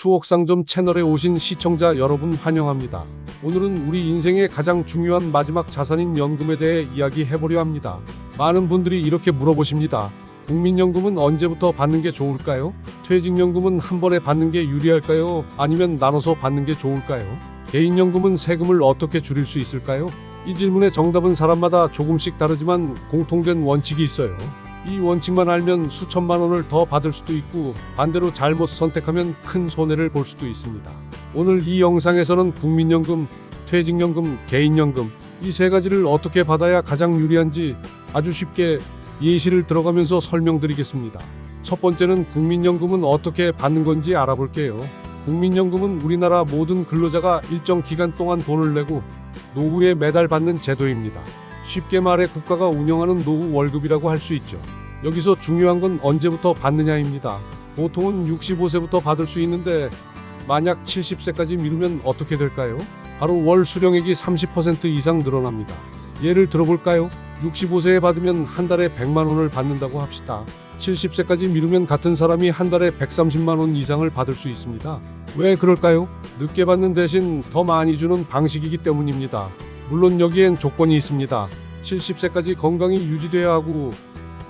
추억상점 채널에 오신 시청자 여러분 환영합니다. 오늘은 우리 인생의 가장 중요한 마지막 자산인 연금에 대해 이야기해보려 합니다. 많은 분들이 이렇게 물어보십니다. 국민연금은 언제부터 받는 게 좋을까요? 퇴직연금은 한 번에 받는 게 유리할까요? 아니면 나눠서 받는 게 좋을까요? 개인연금은 세금을 어떻게 줄일 수 있을까요? 이 질문의 정답은 사람마다 조금씩 다르지만 공통된 원칙이 있어요. 이 원칙만 알면 수천만 원을 더 받을 수도 있고 반대로 잘못 선택하면 큰 손해를 볼 수도 있습니다. 오늘 이 영상에서는 국민연금, 퇴직연금, 개인연금 이 세 가지를 어떻게 받아야 가장 유리한지 아주 쉽게 예시를 들어가면서 설명드리겠습니다. 첫 번째는 국민연금은 어떻게 받는 건지 알아볼게요. 국민연금은 우리나라 모든 근로자가 일정 기간 동안 돈을 내고 노후에 매달 받는 제도입니다. 쉽게 말해 국가가 운영하는 노후 월급이라고 할 수 있죠. 여기서 중요한 건 언제부터 받느냐입니다. 보통은 65세부터 받을 수 있는데 만약 70세까지 미루면 어떻게 될까요? 바로 월 수령액이 30% 이상 늘어납니다. 예를 들어볼까요? 65세에 받으면 한 달에 100만 원을 받는다고 합시다. 70세까지 미루면 같은 사람이 한 달에 130만 원 이상을 받을 수 있습니다. 왜 그럴까요? 늦게 받는 대신 더 많이 주는 방식이기 때문입니다. 물론 여기엔 조건이 있습니다. 70세까지 건강이 유지돼야 하고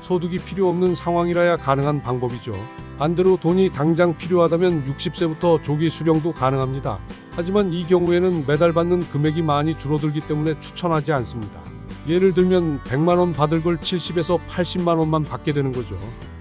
소득이 필요 없는 상황이라야 가능한 방법이죠. 반대로 돈이 당장 필요하다면 60세부터 조기 수령도 가능합니다. 하지만 이 경우에는 매달 받는 금액이 많이 줄어들기 때문에 추천하지 않습니다. 예를 들면 100만 원 받을 걸 70에서 80만 원만 받게 되는 거죠.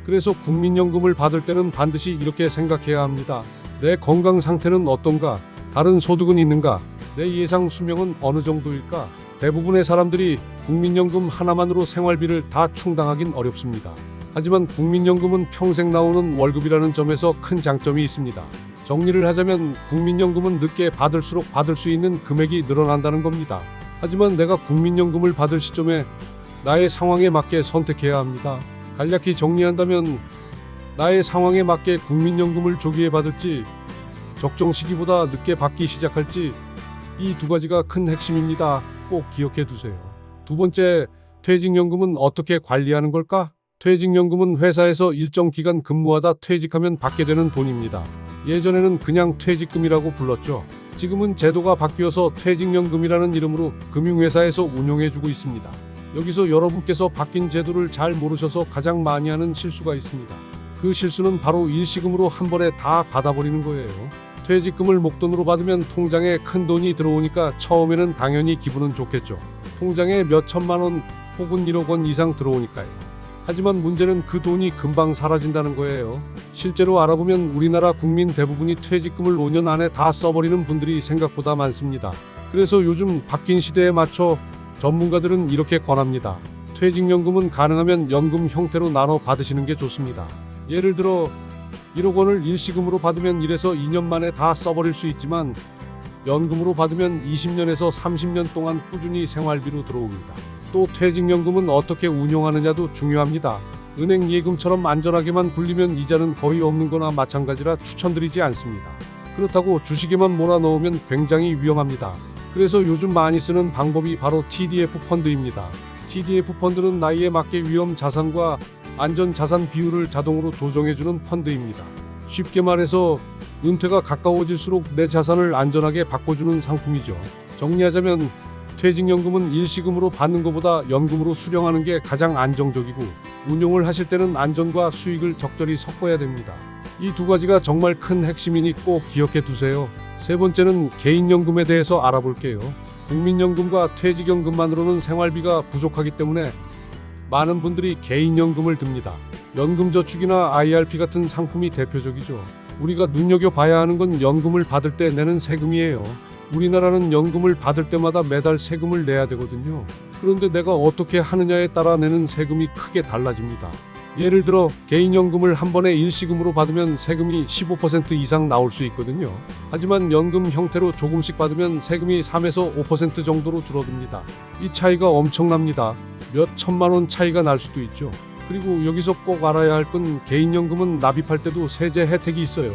그래서 국민연금을 받을 때는 반드시 이렇게 생각해야 합니다. 내 건강 상태는 어떤가? 다른 소득은 있는가? 내 예상 수명은 어느 정도일까? 대부분의 사람들이 국민연금 하나만으로 생활비를 다 충당하긴 어렵습니다. 하지만 국민연금은 평생 나오는 월급이라는 점에서 큰 장점이 있습니다. 정리를 하자면 국민연금은 늦게 받을수록 받을 수 있는 금액이 늘어난다는 겁니다. 하지만 내가 국민연금을 받을 시점에 나의 상황에 맞게 선택해야 합니다. 간략히 정리한다면 나의 상황에 맞게 국민연금을 조기에 받을지 적정 시기보다 늦게 받기 시작할지 이 두 가지가 큰 핵심입니다. 꼭 기억해 두세요. 두 번째, 퇴직연금은 어떻게 관리하는 걸까? 퇴직연금은 회사에서 일정 기간 근무하다 퇴직하면 받게 되는 돈입니다. 예전에는 그냥 퇴직금이라고 불렀죠. 지금은 제도가 바뀌어서 퇴직연금이라는 이름으로 금융회사에서 운용해주고 있습니다. 여기서 여러분께서 바뀐 제도를 잘 모르셔서 가장 많이 하는 실수가 있습니다. 그 실수는 바로 일시금으로 한 번에 다 받아버리는 거예요. 퇴직금을 목돈으로 받으면 통장에 큰 돈이 들어오니까 처음에는 당연히 기분은 좋겠죠. 통장에 몇 천만 원 혹은 1억 원 이상 들어오니까요. 하지만 문제는 그 돈이 금방 사라진다는 거예요. 실제로 알아보면 우리나라 국민 대부분이 퇴직금을 5년 안에 다 써버리는 분들이 생각보다 많습니다. 그래서 요즘 바뀐 시대에 맞춰 전문가들은 이렇게 권합니다. 퇴직연금은 가능하면 연금 형태로 나눠 받으시는 게 좋습니다. 예를 들어 1억 원을 일시금으로 받으면 1에서 2년 만에 다 써버릴 수 있지만 연금으로 받으면 20년에서 30년 동안 꾸준히 생활비로 들어옵니다. 또 퇴직연금은 어떻게 운용하느냐도 중요합니다. 은행 예금처럼 안전하게만 굴리면 이자는 거의 없는 거나 마찬가지라 추천드리지 않습니다. 그렇다고 주식에만 몰아넣으면 굉장히 위험합니다. 그래서 요즘 많이 쓰는 방법이 바로 TDF 펀드입니다. TDF 펀드는 나이에 맞게 위험 자산과 안전 자산 비율을 자동으로 조정해주는 펀드입니다. 쉽게 말해서 은퇴가 가까워질수록 내 자산을 안전하게 바꿔주는 상품이죠. 정리하자면 퇴직연금은 일시금으로 받는 것보다 연금으로 수령하는 게 가장 안정적이고 운용을 하실 때는 안전과 수익을 적절히 섞어야 됩니다. 이 두 가지가 정말 큰 핵심이니 꼭 기억해 두세요. 세 번째는 개인연금에 대해서 알아볼게요. 국민연금과 퇴직연금만으로는 생활비가 부족하기 때문에 많은 분들이 개인연금을 듭니다. 연금저축이나 IRP 같은 상품이 대표적이죠. 우리가 눈여겨봐야 하는 건 연금을 받을 때 내는 세금이에요. 우리나라는 연금을 받을 때마다 매달 세금을 내야 되거든요. 그런데 내가 어떻게 하느냐에 따라 내는 세금이 크게 달라집니다. 예를 들어 개인연금을 한 번에 일시금으로 받으면 세금이 15% 이상 나올 수 있거든요. 하지만 연금 형태로 조금씩 받으면 세금이 3에서 5% 정도로 줄어듭니다. 이 차이가 엄청납니다. 몇 천만 원 차이가 날 수도 있죠. 그리고 여기서 꼭 알아야 할 건 개인연금은 납입할 때도 세제 혜택이 있어요.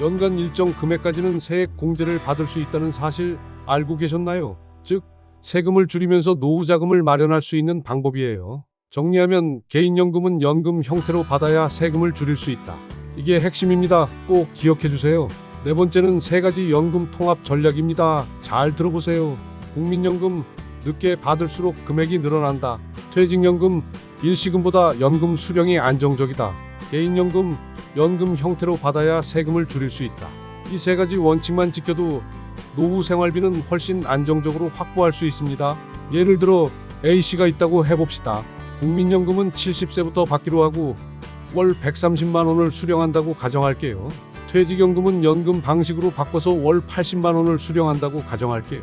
연간 일정 금액까지는 세액 공제를 받을 수 있다는 사실 알고 계셨나요? 즉, 세금을 줄이면서 노후 자금을 마련할 수 있는 방법이에요. 정리하면 개인연금은 연금 형태로 받아야 세금을 줄일 수 있다. 이게 핵심입니다. 꼭 기억해 주세요. 네 번째는 세 가지 연금 통합 전략입니다. 잘 들어보세요. 국민연금 늦게 받을수록 금액이 늘어난다. 퇴직연금 일시금보다 연금 수령이 안정적이다. 개인연금 연금 형태로 받아야 세금을 줄일 수 있다. 이 세 가지 원칙만 지켜도 노후 생활비는 훨씬 안정적으로 확보할 수 있습니다. 예를 들어 A씨가 있다고 해봅시다. 국민연금은 70세부터 받기로 하고 월 130만 원을 수령한다고 가정할게요. 퇴직연금은 연금 방식으로 바꿔서 월 80만 원을 수령한다고 가정할게요.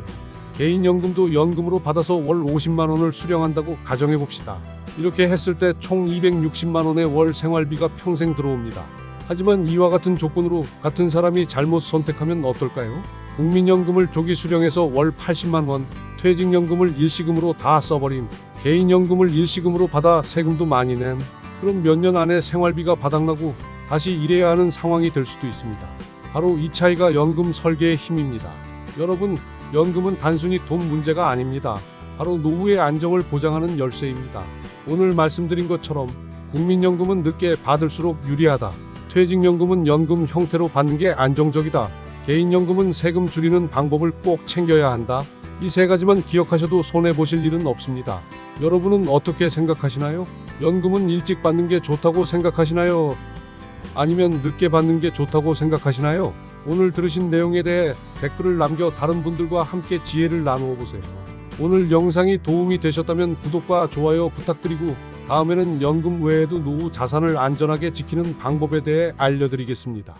개인연금도 연금으로 받아서 월 50만 원을 수령한다고 가정해 봅시다. 이렇게 했을 때 총 260만 원의 월 생활비가 평생 들어옵니다. 하지만 이와 같은 조건으로 같은 사람이 잘못 선택하면 어떨까요? 국민연금을 조기 수령해서 월 80만 원, 퇴직연금을 일시금으로 다 써버림, 개인연금을 일시금으로 받아 세금도 많이 냄. 그럼 몇 년 안에 생활비가 바닥나고 다시 일해야 하는 상황이 될 수도 있습니다. 바로 이 차이가 연금 설계의 힘입니다. 여러분, 연금은 단순히 돈 문제가 아닙니다. 바로 노후의 안정을 보장하는 열쇠입니다. 오늘 말씀드린 것처럼 국민연금은 늦게 받을수록 유리하다. 퇴직연금은 연금 형태로 받는 게 안정적이다. 개인연금은 세금 줄이는 방법을 꼭 챙겨야 한다. 이 세 가지만 기억하셔도 손해 보실 일은 없습니다. 여러분은 어떻게 생각하시나요? 연금은 일찍 받는 게 좋다고 생각하시나요? 아니면 늦게 받는 게 좋다고 생각하시나요? 오늘 들으신 내용에 대해 댓글을 남겨 다른 분들과 함께 지혜를 나누어 보세요. 오늘 영상이 도움이 되셨다면 구독과 좋아요 부탁드리고 다음에는 연금 외에도 노후 자산을 안전하게 지키는 방법에 대해 알려드리겠습니다.